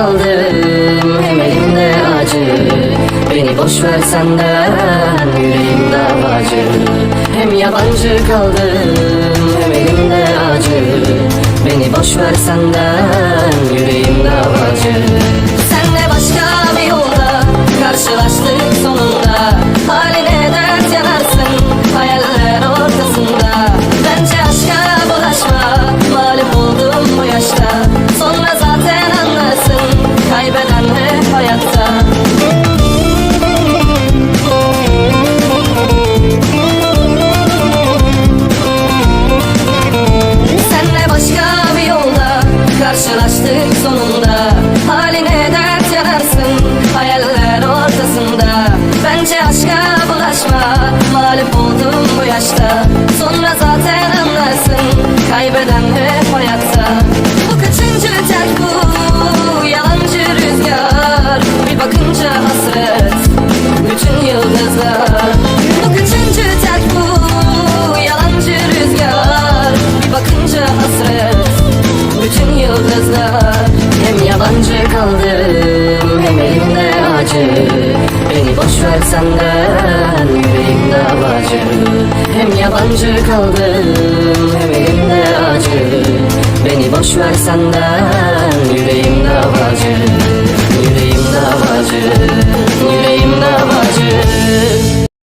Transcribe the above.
Kaldım hem elimde acı. Beni boş ver senden yüreğim davacı Hem yabancı kaldım hem elimde acı. Beni boş ver senden yüreğim davacı kaybeden Senle başka bir yolda karşılaştık sonunda. Haline dert yanarsın hayaller ortasında. Bence aşka bulaşma mağlup oldum bu yaşta bütün yıldızlar. Hem yabancı kaldım hem elimde acı. Beni boş ver senden yüreğim davacı Hem yabancı kaldım hem elimde acı. Beni boş ver senden yüreğim davacı